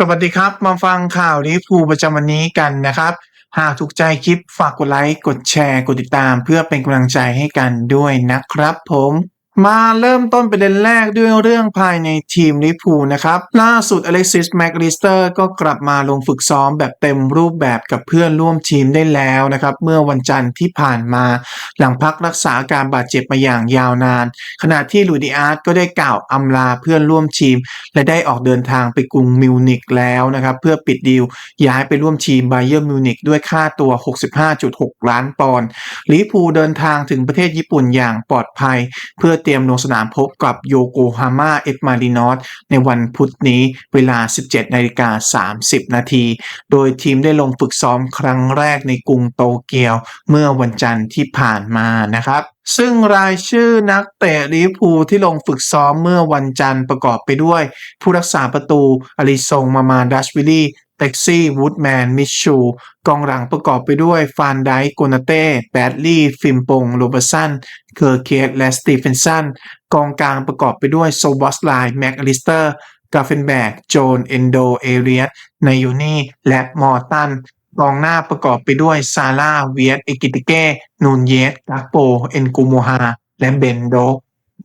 สวัสดีครับ มาฟังข่าวลิเวอร์พูลประจำวันนี้กันนะครับ หากถูกใจคลิปฝากกดไลค์ กดแชร์ กดติดตาม เพื่อเป็นกำลังใจให้กันด้วยนะครับผม มาเริ่มต้นประเด็นแรกด้วยเรื่องภายในทีมลิพูนะครับ ล่าสุดอเล็กซิสแมกลิสเตอร์ก็กลับมาลงฝึกซ้อมแบบเต็มรูปแบบกับเพื่อนร่วมทีมได้แล้วนะครับ เมื่อวันจันทร์ที่ผ่านมา หลังพักรักษาการบาดเจ็บมาอย่างยาวนาน ขณะที่ลูดิอาร์ตก็ได้กล่าวอำลาเพื่อนร่วมทีม และได้ออกเดินทางไปกรุงมิวนิกแล้วนะครับ เพื่อปิดดีลย้ายไปร่วมทีมไบเยอร์มิวนิกด้วยค่าตัว 65.6 ล้านปอนด์ลิพูเดินทางถึงประเทศญี่ปุ่นอย่างปลอดภัย เพื่อตรียมลงสนามพบกับโยโกฮาม่าเอ็ดมารินอสในวันพุธนี้เวลา 17นาฬิกา30 นาที โดยทีมได้ลงฝึกซ้อมครั้งแรกในกรุงโตเกียวเมื่อวันจันทร์ที่ผ่านมานะครับซึ่งรายชื่อนักเตะลิพูที่ลงฝึกซ้อมเมื่อวันจันทร์ประกอบไปด้วย ผู้รักษาประตูอลิซงมามาดัชวิลลี่ เท็กซี่ วูดแมน มิชชู กองหลังประกอบไปด้วยฟานไดโกนาเต้ แบดลี่ ฟิมปง โรเบอร์สัน เคอร์เคสและสตีเฟนสัน กองกลางประกอบไปด้วยโซบอสไลแม็กอลิสเตอร์ กาเฟนแบก โจน เอนโด เอเรียสนายนี่ และมอร์ตันกองหน้าประกอบไปด้วยซาร่า เวียตเอกิติเก้ นูนเยสกาโป เอนกูโมฮา และเบนโด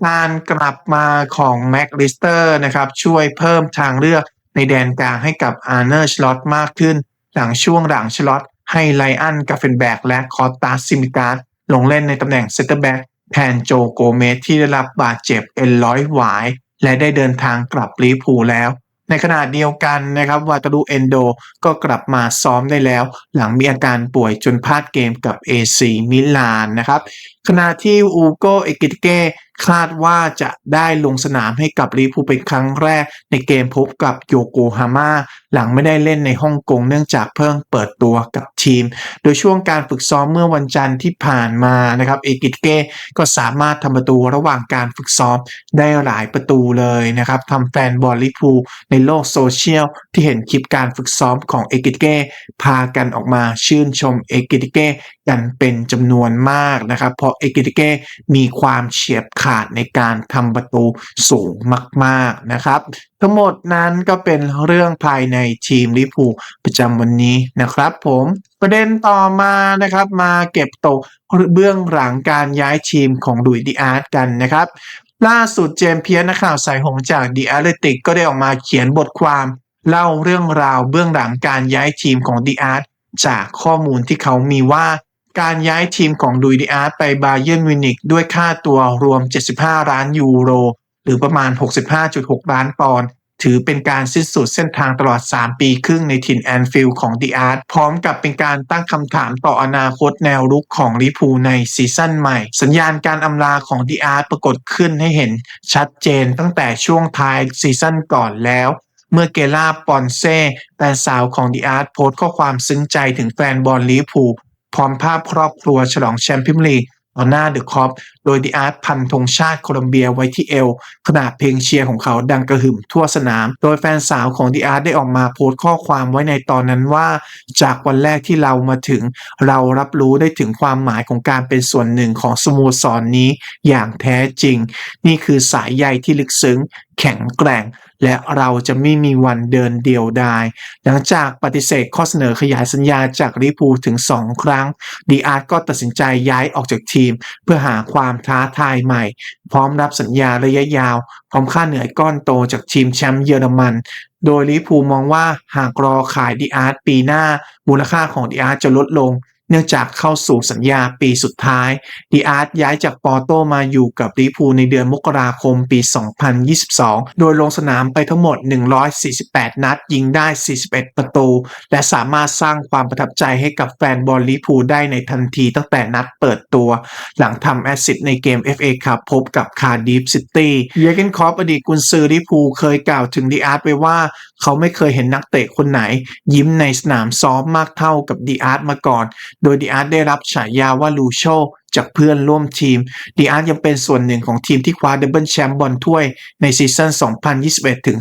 การกลับมาของแม็กลิสเตอร์นะครับช่วยเพิ่มทางเลือก ในแดนกลางให้กับอาร์เนอร์ชลอตมากขึ้น หลังช่วงหลังชลอตให้ไลอันกาเฟนแบกและคอตตาซิมิการ์ดลงเล่นในตำแหน่งเซนเตอร์แบ็กแทนโจโกเมสที่ได้รับบาดเจ็บเอ็นร้อยหวาย และได้เดินทางกลับลิเวอร์พูลแล้ว ในขณะเดียวกันนะครับวาตารุเอนโดก็กลับมาซ้อมได้แล้ว หลังมีอาการป่วยจนพลาดเกมกับ AC มิลานนะครับ ขณะที่อูโกเอกิตเกคาดว่าจะได้ลงสนามให้กับลิพูเป็นครั้งแรกในเกมพบกับโยโกฮาม่าหลังไม่ได้เล่นในฮ่องกงเนื่องจากเพิ่งเปิดตัวกับทีม โดยช่วงการฝึกซ้อมเมื่อวันจันทร์ที่ผ่านมานะครับเอกิตเกก็สามารถทำประตูระหว่างการฝึกซ้อมได้หลายประตูเลยนะครับทำแฟนบอลลิพูในโลกโซเชียลที่เห็นคลิปการฝึกซ้อมของเอกิตเกพากันออกมาชื่นชมเอกิตเกกันเป็นจำนวนมากนะครับ เพราะเอกิติเก้มีความเฉียบขาดในการทำประตูสูงมาก ๆ นะครับ ทั้งหมดนั้นก็เป็นเรื่องภายในทีมลิพูประจำวันนี้นะครับผมประเด็นต่อมานะครับมาเก็บตกเบื้องหลังการย้ายทีมของดุยดีอาร์ตกันนะครับ ล่าสุดเจมส์เพียร์นักข่าวสายหงจากดีอาร์ติกก็ได้ออกมาเขียนบทความเล่าเรื่องราวเบื้องหลังการย้ายทีมของดีอาร์ตจากข้อมูลที่เขามีว่า การย้ายทีมของดุยดิอาร์ตไปบาเยิร์นมิวนิกด้วยค่าตัวรวม 75 ล้านยูโร หรือประมาณ 65.6 ล้านปอนด์ถือเป็นการสิ้นสุดเส้นทางตลอด 3 ปีครึ่งในถิ่นแอนฟิลด์ของดีอาร์ตพร้อมกับเป็นการตั้งคำถามต่ออนาคตแนวรุกของลิพูในซีซั่นใหม่ สัญญาณการอำลาของดีอาร์ตปรากฏขึ้นให้เห็นชัดเจนตั้งแต่ช่วงท้ายซีซั่นก่อนแล้วเมื่อเกล่าปอนเซ่แฟนสาวของดีอาร์ตโพสต์ข้อความซึ้งใจถึงแฟนบอลลิพู พร้อมภาพครอบครัวฉลองแชมเปี้ยนลีกต่อหน้าเดอะคอปโดยดีอาร์ตพันธงชาติโคลอมเบียไว้ที่เอว ขณะเพลงเชียร์ของเขาดังกระหึ่มทั่วสนาม โดยแฟนสาวของดีอาร์ตได้ออกมาโพสต์ข้อความไว้ในตอนนั้นว่า จากวันแรกที่เรามาถึง เรารับรู้ได้ถึงความหมายของการเป็นส่วนหนึ่งของสโมสรนนี้อย่างแท้จริง นี่คือสายใยที่ลึกซึ้ง แข็งแกร่ง และเราจะไม่มีวันเดินเดียวดาย หลังจากปฏิเสธข้อเสนอขยายสัญญาจากลิปูถึง 2 ครั้ง ดีอาร์ตก็ตัดสินใจย้ายออกจากทีม เพื่อหาความท้าทายใหม่ พร้อมรับสัญญาระยะยาว พร้อมค่าเหนื่อยก้อนโตจากทีมแชมป์เยอรมัน โดยลิปูมองว่าหากรอขายดีอาร์ตปีหน้ามูลค่าของดีอาร์ตจะลดลง เนื่องจากเข้าสู่สัญญาปีสุดท้ายดีอาร์ตย้ายจากปอร์โตมาอยู่กับลิพูในเดือนมกราคมปี 2022 โดยลงสนามไปทั้งหมด 148 นัด ยิงได้ 41 ประตู และสามารถสร้างความประทับใจให้กับแฟนบอลลิพูได้ในทันทีตั้งแต่นัดเปิดตัว หลังทำแอสซิสต์ในเกม FA คัพพบกับคาร์ดิฟซิตี้เยเกนคอปอดีตกุนซือลิพูเคยกล่าวถึงดีอาร์ตไว้ว่าเขาไม่เคยเห็นนักเตะคนไหน ยิ้มในสนามซ้อมมากเท่ากับดีอาร์ตมาก่อนโดยดีอาร์ตได้รับฉายาว่าลูโชจากเพื่อนร่วมทีมดีอาร์ตยังเป็นส่วนหนึ่งของทีมที่คว้าดับเบิลแชมป์บอลถ้วยในซีซั่น 2021 ถึง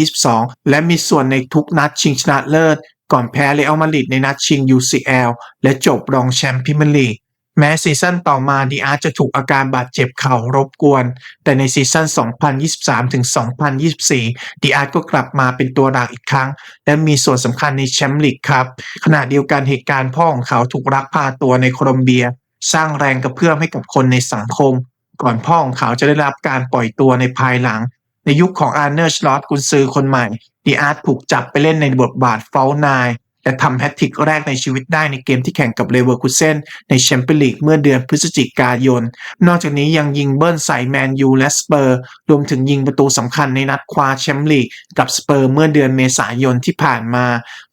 2022 และมีส่วนในทุกนัดชิงชนะเลิศ ก่อนแพ้เลอัลมาดริดในนัดชิง UCL และจบรองแชมป์พรีเมียร์ลีก แม้ซีซั่นต่อมาดีอาร์จะถูกอาการบาดเจ็บเข่ารบกวน แต่ในซีซั่น 2023 ถึง 2024 ดีอาร์ก็กลับมาเป็นตัวหลักอีกครั้ง และมีส่วนสำคัญในแชมป์ลีกครับ ขณะเดียวกันเหตุการณ์พ่อของเขาถูกลักพาตัวในโคลอมเบีย สร้างแรงกระเพื่อมให้กับคนในสังคม ก่อนพ่อของเขาจะได้รับการปล่อยตัวในภายหลัง ในยุคของอาร์เนอร์ชลอตกุนซือคนใหม่ดีอาร์ถูกจับไปเล่นในบทบาทเฟลนาย และทำแฮตทริกแรกในชีวิตได้ในเกมที่แข่งกับเลเวอร์คูเซนในแชมเปี้ยนลีกเมื่อเดือนพฤศจิกายน นอกจากนี้ยังยิงเบิ้ลใส่แมนยูและสเปอร์ รวมถึงยิงประตูสำคัญในนัดคว้าแชมป์ลีกกับสเปอร์เมื่อเดือนเมษายนที่ผ่านมา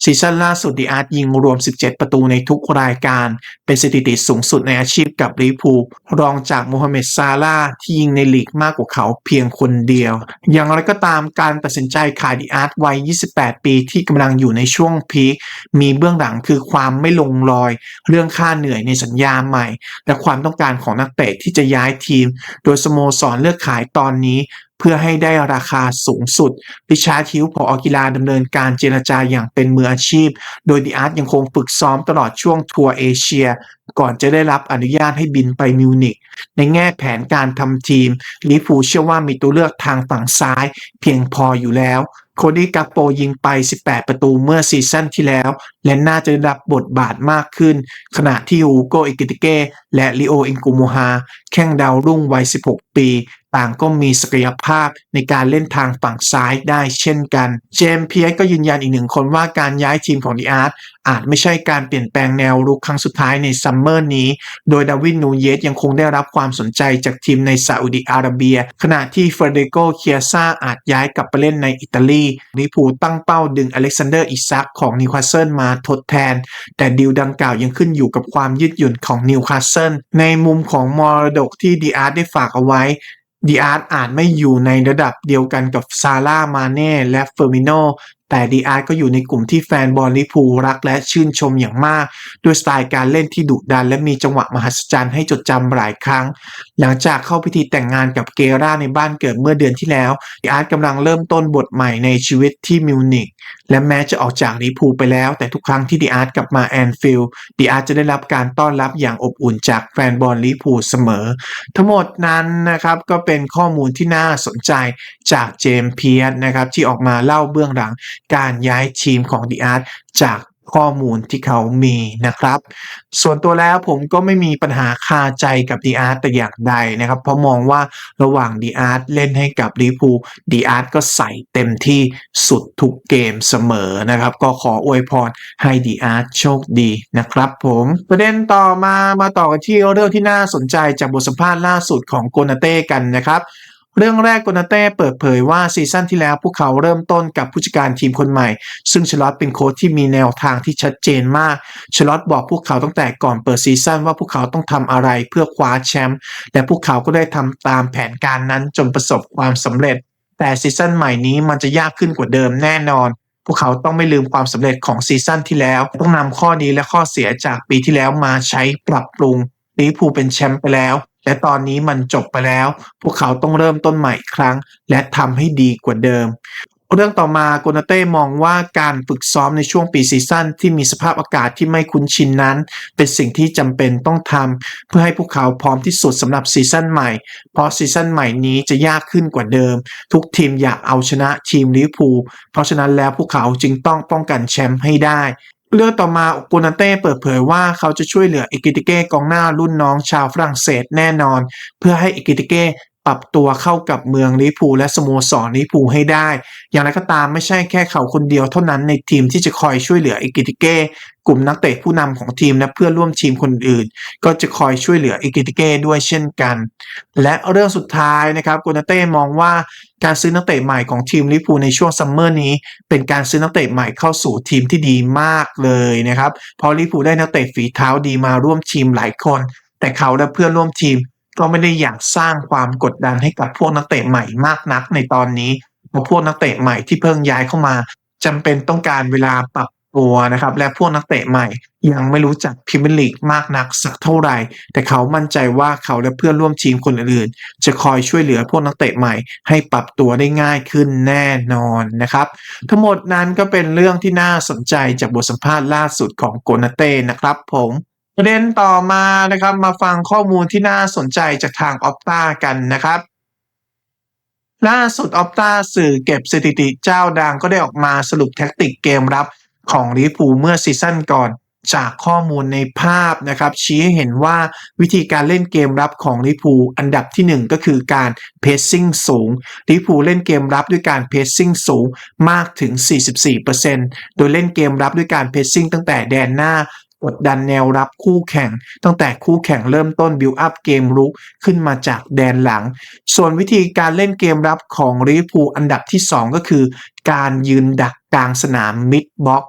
ซีซั่นล่าสุดดีอาร์ตยิงรวม 17 ประตูในทุกรายการ เป็นสถิติสูงสุดในอาชีพกับลิเวอร์พูลรองจากโมฮัมเหม็ดซาลาห์ที่ยิงในลีกมากกว่าเขาเพียงคนเดียว อย่างไรก็ตามการตัดสินใจขายดีอาร์ตวัย 28 ปีที่กำลังอยู่ในช่วงพีคมีเบื้องหลังคือความไม่ลงรอยเรื่องค่าเหนื่อยในสัญญาใหม่ และความต้องการของนักเตะที่จะย้ายทีม โดยสโมสรเลือกขายตอนนี้เพื่อให้ได้ราคาสูงสุด ริชาร์ดฮิวผออกีฬาดำเนินการเจรจาอย่างเป็นมืออาชีพ โดยดีอาร์ตยังคงฝึกซ้อมตลอดช่วงทัวร์เอเชีย ก่อนจะได้รับอนุญาตให้บินไปมิวนิกในแง่แผนการทำทีมลิเวอร์พูเชื่อว่ามีตัวเลือกทางฝั่งซ้ายเพียงพออยู่แล้วโคดี้กัปโปยิงไป 18 ประตูเมื่อซีซั่นที่แล้ว และน่าจะได้รับบทบาทมากขึ้น ขณะที่อูโกอิกิติเก้และลิโออิงกูโมฮาแข้งดาวรุ่งวัย 16 ปี ต่างก็มีศักยภาพในการเล่นทางฝั่งซ้ายได้เช่นกัน เจมส์เพียสก็ยืนยันอีกหนึ่งคนว่าการย้ายทีมของดีอาร์ตอาจไม่ใช่การเปลี่ยนแปลงแนวรุกครั้งสุดท้ายในซัมเมอร์นี้ โดยดาวินนูเยสยังคงได้รับความสนใจจากทีมในซาอุดิอาระเบีย ขณะที่เฟรเดโกเคียซาอาจย้ายกลับไปเล่นในอิตาลีลิพูตั้งเป้าดึงอเล็กซานเดอร์อิซักของนิวคาสเซิลมาทดแทน แต่ดีลดังกล่าวยังขึ้นอยู่กับความยืดหยุ่นของนิวคาสเซิลในมุมของมรดกที่ดีอาร์ตได้ฝากเอาไว้ ดีอาร์ตอาจไม่อยู่ในระดับเดียวกันกับซาร่า มาเน่ และเฟอร์มิโน แต่ดีอาร์ก็อยู่ในกลุ่มที่แฟนบอลลิพูรักและชื่นชมอย่างมาก ด้วยสไตล์การเล่นที่ดุดันและมีจังหวะมหัศจรรย์ให้จดจำหลายครั้ง หลังจากเข้าพิธีแต่งงานกับเกราในบ้านเกิดเมื่อเดือนที่แล้วดีอาร์กำลังเริ่มต้นบทใหม่ในชีวิตที่มิวนิกและแม้จะออกจากลิพูไปแล้ว แต่ทุกครั้งที่ดีอาร์กลับมาแอนฟิลด์ดีอาร์จะได้รับการต้อนรับอย่างอบอุ่นจากแฟนบอลลิพูเสมอ ทั้งหมดนั้นนะครับก็เป็นข้อมูลที่น่าสนใจจากเจมส์เพียร์นะครับที่ออกมาเล่าเบื้องหลังการย้ายทีมของดีอาร์ตจากข้อมูลที่เขามีนะครับ ส่วนตัวแล้วผมก็ไม่มีปัญหาคาใจกับดีอาร์ตแต่อย่างใดนะครับ เพราะมองว่าระหว่างดีอาร์ตเล่นให้กับลิพูดีอาร์ตก็ใส่เต็มที่สุดทุกเกมเสมอนะครับ ก็ขออวยพรให้ดีอาร์ตโชคดีนะครับผมประเด็นต่อมามาต่อกันที่เรื่องที่น่าสนใจจากบทสัมภาษณ์ล่าสุดของโกนาเต้กันนะครับ เรื่องแรกโกนาเต้เปิดเผยว่าซีซั่นที่แล้วพวกเขาเริ่มต้นกับผู้จัดการทีมคนใหม่ ซึ่งชลอตเป็นโค้ชที่มีแนวทางที่ชัดเจนมากชลอตบอกพวกเขาตั้งแต่ก่อนเปิดซีซั่นว่าพวกเขาต้องทำอะไรเพื่อคว้าแชมป์และพวกเขาก็ได้ทำตามแผนการนั้นจนประสบความสำเร็จ แต่ซีซั่นใหม่นี้มันจะยากขึ้นกว่าเดิมแน่นอนพวกเขาต้องไม่ลืมความสำเร็จของซีซั่นที่แล้ว ต้องนำข้อดีและข้อเสียจากปีที่แล้วมาใช้ปรับปรุงลิเวอร์พูลเป็นแชมป์ไปแล้ว และตอนนี้มันจบไปแล้ว พวกเขาต้องเริ่มต้นใหม่อีกครั้ง และทำให้ดีกว่าเดิม เรื่องต่อมาโกนาเต้มองว่าการฝึกซ้อมในช่วงปีซีซั่นที่มีสภาพอากาศที่ไม่คุ้นชินนั้น เป็นสิ่งที่จำเป็นต้องทำเพื่อให้พวกเขาพร้อมที่สุดสำหรับซีซั่นใหม่ เพราะซีซั่นใหม่นี้จะยากขึ้นกว่าเดิม ทุกทีมอยากเอาชนะทีมลิเวอร์พูลเพราะฉะนั้นแล้วพวกเขาจึงต้องป้องกันแชมป์ให้ได้ เรื่องต่อมาโกนาเต้เปิดเผยว่าเขาจะช่วยเหลืออิกิติเก้กองหน้ารุ่นน้องชาวฝรั่งเศสแน่นอน เพื่อให้อิกิติเก้ ปรับตัวเข้ากับเมืองลิพูและสโมสรลิพูให้ได้ อย่างไรก็ตามไม่ใช่แค่เขาคนเดียวเท่านั้นในทีมที่จะคอยช่วยเหลืออิกิติเก้กลุ่มนักเตะผู้นำของทีมและเพื่อนร่วมทีมคนอื่น ก็จะคอยช่วยเหลืออิกิติเก้ด้วยเช่นกัน และเรื่องสุดท้ายนะครับโกนาเต้มองว่าการซื้อนักเตะใหม่ของทีมลิพูในช่วงซัมเมอร์นี้ เป็นการซื้อนักเตะใหม่เข้าสู่ทีมที่ดีมากเลยนะครับเพราะลิพูได้นักเตะฝีเท้าดีมาร่วมทีมหลายคน แต่เขาและเพื่อนร่วมทีม ก็ไม่ได้อยากสร้างความกดดันให้กับพวกนักเตะใหม่มากนักในตอนนี้เพราะพวกนักเตะใหม่ที่เพิ่งย้ายเข้ามาจำเป็นต้องการเวลาปรับตัวนะครับ และพวกนักเตะใหม่ยังไม่รู้จักพรีเมียร์ลีกมากนักสักเท่าไหร่ แต่เขามั่นใจว่าเขาและเพื่อนร่วมทีมคนอื่นๆ จะคอยช่วยเหลือพวกนักเตะใหม่ ให้ปรับตัวได้ง่ายขึ้นแน่นอนนะครับ ทั้งหมดนั้นก็เป็นเรื่องที่น่าสนใจจากบทสัมภาษณ์ล่าสุดของโกนาเต้นะครับผม ประเด็นต่อมานะครับมาฟังข้อมูลที่น่าสนใจจากทางออ t ต a กันนะครับ ล่าสุดออ t ต a สื่อเก็บสถิติเจ้าดังก็ได้ออกมาสรุปแท็กติกเกมรับของลิเวอร์พูเมื่อซีซั่นก่อนจากข้อมูลในภาพนะครับ ชี้ให้เห็นว่าวิธีการเล่นเกมรับของลิพูอันดับทีหนึ่1 ก็คือการเพสซิ่งสูงลิพูเล่นเกมรับด้วยการเพสซิ่งสูงมากถึง 44%โดยเล่นเกมรับด้วยการเพสซิ่งตั้งแต่แดนหน้า กดดันแนวรับคู่แข่ง ตั้งแต่คู่แข่งเริ่มต้นบิวอัพเกมรุกขึ้นมาจากแดนหลัง ส่วนวิธีการเล่นเกมรับของลิเวอร์พูลอันดับที่ 2 ก็คือ การยืนดักกลางสนามมิดบ็อก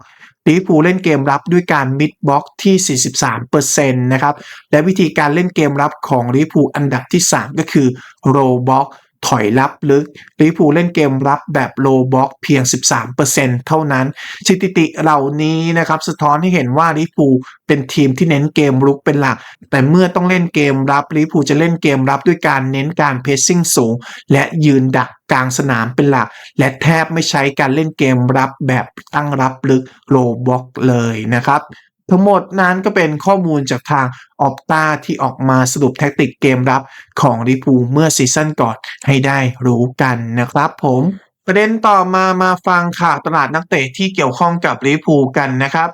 ลิเวอร์พูลเล่นเกมรับด้วยการมิดบ็อกที่ 43%นะครับและวิธีการเล่นเกมรับของลิเวอร์พูลอันดับที่ 3 ก็คือโรบ็อก ถอยรับลึกลิพูเล่นเกมรับแบบโลบ็อกเพียง 13%เท่านั้นสถิติเหล่านี้นะครับสะท้อนให้เห็นว่าลิเวอร์พูเป็นทีมที่เน้นเกมรุกเป็นหลัก แต่เมื่อต้องเล่นเกมรับลิเวอร์พูจะเล่นเกมรับด้วยการเน้นการเพสซิ่งสูง และยืนดักกลางสนามเป็นหลัก และแทบไม่ใช้การเล่นเกมรับแบบตั้งรับลึกโลบ็อกเลยนะครับ ทั้งหมดนั้นก็เป็นข้อมูลจากทางออ t ต a ที่ออกมาสรุปแท็กติกเกมรับของลิพูเมื่อซีซั่นก่อนให้ได้รู้กันนะครับผมประเด็นต่อมามาฟังข่าวตลาดนักเตะที่เกี่ยวข้องกับลิพูกันนะครับ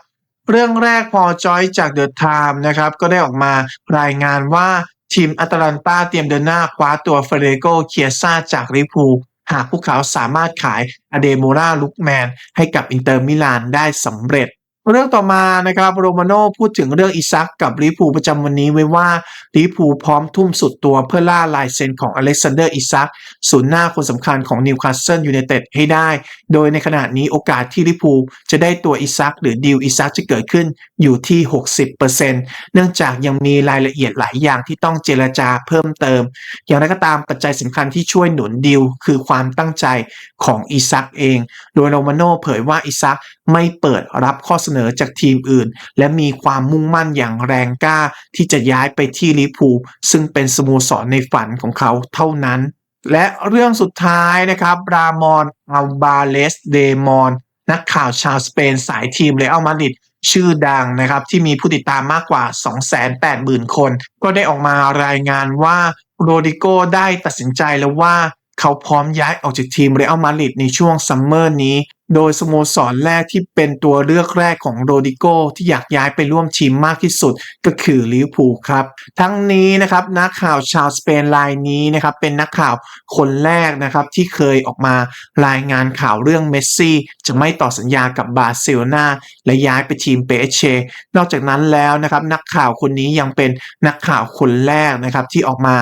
เรื่องแรกพอจอยจากเดอะไทม์นะครับก็ได้ออกมารายงานว่าทีมอัตแลนตาเตรียมเดินหน้าคว้าตัวเฟเดโกเคียซ่าจากลิพูหากพวกเขาสามารถขายอเดโมราลุกแมนให้กับอินเตอร์มิลานได้สำเร็จ เรื่องต่อมานะครับโรมาโน่พูดถึงเรื่องอิซักกับลิเวอร์พูประจำวันนี้ไว้ว่าลิเวอร์พูพร้อมทุ่มสุดตัวเพื่อล่าลายเซ็นของอเล็กซานเดอร์อิซักศูนย์หน้าคนสำคัญของนิวคาสเซิลยูไนเต็ดให้ได้ โดยในขณะนี้โอกาสที่ลิเวอร์พูจะได้ตัวอิซักหรือดีลอิซักจะเกิดขึ้นอยู่ที่ 60%เนื่องจากยังมีรายละเอียดหลายอย่างที่ต้องเจรจาเพิ่มเติม อย่างไรก็ตามปัจจัยสำคัญที่ช่วยหนุนดีลคือความตั้งใจของอิซักเอง โดยโรมาโน่เผยว่าอิซักไม่เปิดรับข้อเสนอนอจากทีมอื่น และมีความมุ่งมั่นอย่างแรงกล้าที่จะย้ายไปที่ลิพูซึ่งเป็นสโมสรในฝันของเขาเท่านั้น และเรื่องสุดท้ายนะครับรามอนอัลบาเลสเดมอนนักข่าวชาวสเปนสายทีมเรอัลมาดริดชื่อดังนะครับที่มีผู้ติดตามมากกว่า 280,000 คน ก็ได้ออกมารายงานว่าโรดิโกได้ตัดสินใจแล้วว่าเขาพร้อมย้ายออกจากทีมเรอัลมาดริดในช่วงซัมเมอร์นี้ โดยสโมสรแรกที่เป็นตัวเลือกแรกของโรดิโกที่อยากย้ายไปร่วมทีมมากที่สุดก็คือลิเวอร์พูลครับ ทั้งนี้นะครับนักข่าวชาวสเปนรายนี้นะครับเป็นนักข่าวคนแรกนะครับที่เคยออกมารายงานข่าวเรื่องเมสซี่จะไม่ต่อสัญญากับบาร์เซโลนาและย้ายไปทีมเปเชนอกจากนั้นแล้วนะครับนักข่าวคนนี้ยังเป็นนักข่าวคนแรกนะครับที่ออกมา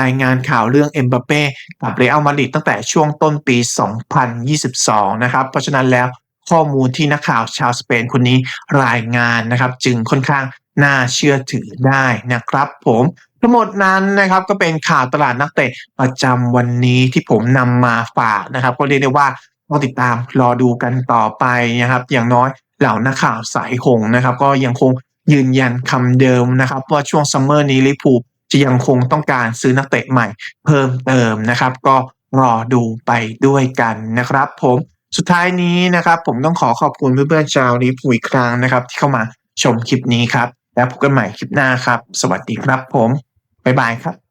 รายงานข่าวเรื่องเอ็มบัปเป้กับเรอัลมาดริดตั้งแต่ช่วงต้นปี 2022 นะครับเพราะฉะนั้นแล้ว ข้อมูลที่นักข่าวชาวสเปนคนนี้รายงานนะครับ จึงค่อนข้างน่าเชื่อถือได้นะครับผมทั้งหมดนั้นนะครับก็เป็นข่าวตลาดนักเตะประจำวันนี้ที่ผมนำมาฝากนะครับ ก็เรียกได้ว่าต้องติดตามรอดูกันต่อไปนะครับ อย่างน้อยเหล่านักข่าวสายหงนะครับ ก็ยังคงยืนยันคำเดิมนะครับ ว่าช่วงซัมเมอร์นี้ลิเวอร์พูจะยังคงต้องการซื้อนักเตะใหม่เพิ่มเติมนะครับ ก็รอดูไปด้วยกันนะครับผม สุดท้ายนี้นะครับ ผมต้องขอขอบคุณเพื่อนๆชาวลิเวอร์พูอีกครั้งนะครับ ที่เข้ามาชมคลิปนี้ครับ แล้วพบกันใหม่คลิปหน้าครับ สวัสดีครับผม บ๊ายบายครับ